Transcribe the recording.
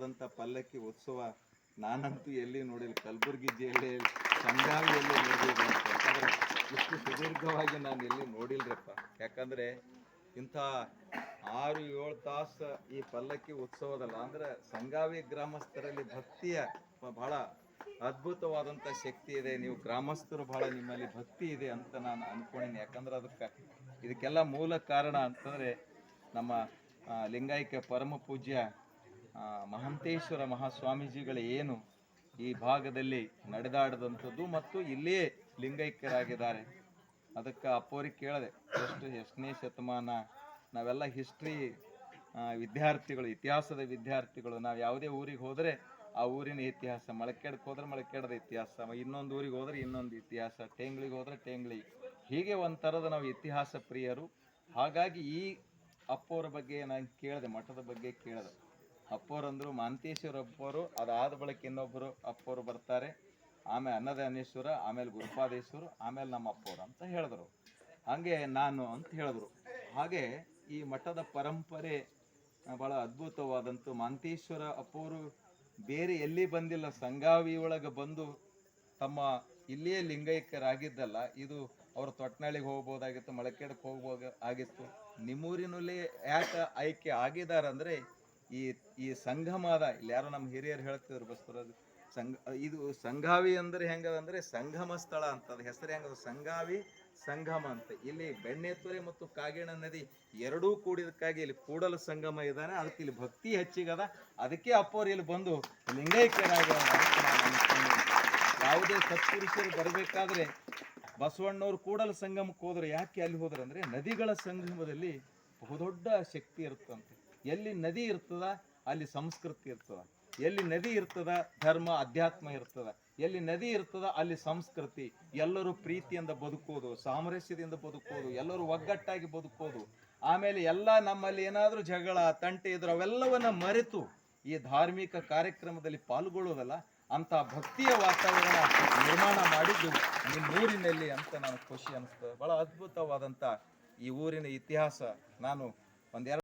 ಅದ್ಭುತವಾದಂಥ ಪಲ್ಲಕ್ಕಿ ಉತ್ಸವ ನಾನಂತೂ ಎಲ್ಲಿ ನೋಡಿಲ್ಲ. ಕಲಬುರಗಿ ಜಿಲ್ಲೆ ಸಂಗಾವಿಯಲ್ಲಿ ನೋಡಿಲ್ಲ ಯಾಕಂದ್ರೆ ಇಷ್ಟು ಸುದೀರ್ಘವಾಗಿ ನಾನು ಎಲ್ಲಿ ನೋಡಿಲ್ರಪ್ಪ. ಯಾಕಂದ್ರೆ ಇಂಥ ಆರು, ಏಳು ತಾಸು ಈ ಪಲ್ಲಕ್ಕಿ ಉತ್ಸವದಲ್ಲ, ಅಂದ್ರೆ ಸಂಗಾವಿ ಗ್ರಾಮಸ್ಥರಲ್ಲಿ ಭಕ್ತಿಯ ಬಹಳ ಅದ್ಭುತವಾದಂಥ ಶಕ್ತಿ ಇದೆ. ನೀವು ಗ್ರಾಮಸ್ಥರು ಬಹಳ ನಿಮ್ಮಲ್ಲಿ ಭಕ್ತಿ ಇದೆ ಅಂತ ನಾನು ಅನ್ಕೊಂಡಿನಿ. ಯಾಕಂದ್ರೆ ಅದಕ್ಕೆ ಇದಕ್ಕೆಲ್ಲ ಮೂಲ ಕಾರಣ ಅಂತಂದ್ರೆ ನಮ್ಮ ಲಿಂಗಾಯಿಕ ಪರಮ ಪೂಜ್ಯ ಮಹಂತೇಶ್ವರ ಮಹಾಸ್ವಾಮೀಜಿಗಳು ಏನು ಈ ಭಾಗದಲ್ಲಿ ನಡೆದಾಡದಂಥದ್ದು ಮತ್ತು ಇಲ್ಲಿಯೇ ಲಿಂಗೈಕ್ಯರಾಗಿದ್ದಾರೆ. ಅದಕ್ಕೆ ಅಪ್ಪೋರಿಗೆ ಕೇಳಿದೆ, ಎಷ್ಟು ಎಷ್ಟನೇ ಶತಮಾನ, ನಾವೆಲ್ಲ ಹಿಸ್ಟ್ರಿ ವಿದ್ಯಾರ್ಥಿಗಳು, ಇತಿಹಾಸದ ವಿದ್ಯಾರ್ಥಿಗಳು, ನಾವು ಯಾವುದೇ ಊರಿಗೆ ಹೋದರೆ ಆ ಊರಿನ ಇತಿಹಾಸ ಮಳಕೆಡ್ಗೆ ಹೋದ್ರೆ ಮಳಕೆಡದ ಇತಿಹಾಸ, ಇನ್ನೊಂದು ಊರಿಗೆ ಹೋದ್ರೆ ಇನ್ನೊಂದು ಇತಿಹಾಸ, ಟೇಂಗ್ಳಿಗೆ ಹೋದ್ರೆ ಟೇಂಗ್ಳಿ. ಹೀಗೆ ಒಂಥರದ ನಾವು ಇತಿಹಾಸ ಪ್ರಿಯರು. ಹಾಗಾಗಿ ಈ ಅಪ್ಪೋರ ಬಗ್ಗೆ ನಾನು ಕೇಳಿದೆ, ಮಠದ ಬಗ್ಗೆ ಕೇಳಿದೆ. ಅಪ್ಪೋರು ಅಂದರು ಮಾಂತೇಶ್ವರ ಅಪ್ಪೋರು, ಅದಾದ ಬಳಿಕ ಇನ್ನೊಬ್ಬರು ಅಪ್ಪೋರು ಬರ್ತಾರೆ. ಆಮೇಲೆ ಅನ್ನದಾನೇಶ್ವರ, ಆಮೇಲೆ ಗುರುಪಾದೇಶ್ವರ, ಆಮೇಲೆ ನಮ್ಮ ಅಪ್ಪೋರು ಅಂತ ಹೇಳಿದ್ರು. ಹಾಗೆ ನಾನು ಅಂತ ಹೇಳಿದ್ರು. ಹಾಗೆ ಈ ಮಠದ ಪರಂಪರೆ ಭಾಳ ಅದ್ಭುತವಾದಂಥ ಮಾಂತೇಶ್ವರ ಅಪ್ಪೋರು ಬೇರೆ ಎಲ್ಲಿ ಬಂದಿಲ್ಲ, ಸಂಗಾವಿ ಒಳಗೆ ಬಂದು ತಮ್ಮ ಇಲ್ಲಿಯೇ ಲಿಂಗೈಕ್ಯರಾಗಿದ್ದಲ್ಲ, ಇದು ಅವರು ತೊಟ್ನಳ್ಳಿಗೆ ಹೋಗ್ಬೋದಾಗಿತ್ತು, ಮಳಕೇಡಕ್ಕೆ ಹೋಗ್ಬೋದು ಆಗಿತ್ತು ನಿಮ್ಮೂರಿನಲ್ಲಿ ಯಾಕೆ ಆಯ್ಕೆ ಆಗಿದ್ದಾರೆ ಅಂದರೆ ಈ ಈ ಸಂಗಮದ ಇಲ್ಲಿ ಯಾರೋ ನಮ್ಮ ಹಿರಿಯರು ಹೇಳ್ತಿದ್ರು ಬಸ್ತುರಾಜ್ ಸಂಘ, ಇದು ಸಂಘಾವಿ ಅಂದ್ರೆ ಹೆಂಗದ ಅಂದ್ರೆ ಸಂಗಮ ಸ್ಥಳ ಅಂತ, ಅದ ಹೆಸರು ಹೆಂಗದ? ಸಂಗಾವಿ ಸಂಗಮ ಅಂತ. ಇಲ್ಲಿ ಬೆಣ್ಣೆತ್ತೊರೆ ಮತ್ತು ಕಾಗೇಣ ನದಿ ಎರಡೂ ಕೂಡಿದಕ್ಕಾಗಿ ಇಲ್ಲಿ ಕೂಡಲ ಸಂಗಮ ಇದ್ದಾನೆ. ಅದಕ್ಕೆ ಇಲ್ಲಿ ಭಕ್ತಿ ಹೆಚ್ಚಿಗದ. ಅದಕ್ಕೆ ಅಪ್ಪವ್ರು ಇಲ್ಲಿ ಬಂದು ಲಿಂಗೈಕ್ಯರಾಗಿ ಯಾವುದೇ ಸತ್ಪುರುಷರು ಬರಬೇಕಾದ್ರೆ ಬಸವಣ್ಣವ್ರು ಕೂಡಲ ಸಂಗಮಕ್ಕೆ ಹೋದ್ರೆ ಯಾಕೆ ಅಲ್ಲಿ ಹೋದ್ರೆ ಅಂದ್ರೆ ನದಿಗಳ ಸಂಗಮದಲ್ಲಿ ಬಹುದೊಡ್ಡ ಶಕ್ತಿ ಇರುತ್ತಂತೆ. ಎಲ್ಲಿ ನದಿ ಇರ್ತದ, ಅಲ್ಲಿ ಸಂಸ್ಕೃತಿ ಇರ್ತದ. ಎಲ್ಲಿ ನದಿ ಇರ್ತದ, ಧರ್ಮ, ಅಧ್ಯಾತ್ಮ ಇರ್ತದ. ಎಲ್ಲಿ ನದಿ ಇರ್ತದ, ಅಲ್ಲಿ ಸಂಸ್ಕೃತಿ. ಎಲ್ಲರೂ ಪ್ರೀತಿಯಿಂದ ಬದುಕೋದು ಸಾಮರಸ್ಯದಿಂದ ಬದುಕೋದು ಎಲ್ಲರೂ ಒಗ್ಗಟ್ಟಾಗಿ ಬದುಕೋದು ಆಮೇಲೆ ಎಲ್ಲ ನಮ್ಮಲ್ಲಿ ಏನಾದರೂ ಜಗಳ, ತಂಟೆ ಇದ್ರ ಅವೆಲ್ಲವನ್ನ ಮರೆತು ಈ ಧಾರ್ಮಿಕ ಕಾರ್ಯಕ್ರಮದಲ್ಲಿ ಪಾಲ್ಗೊಳ್ಳೋದಲ್ಲ ಅಂತ ಭಕ್ತಿಯ ವಾತಾವರಣ ನಿರ್ಮಾಣ ಮಾಡಿದ್ದು ನಿಮ್ಮ ಊರಿನಲ್ಲಿ ಅಂತ ನಾನು ಖುಷಿ ಅನಿಸ್ತದೆ ಬಹಳ ಅದ್ಭುತವಾದಂಥ ಈ ಊರಿನ ಇತಿಹಾಸ. ನಾನು ಒಂದೆರಡು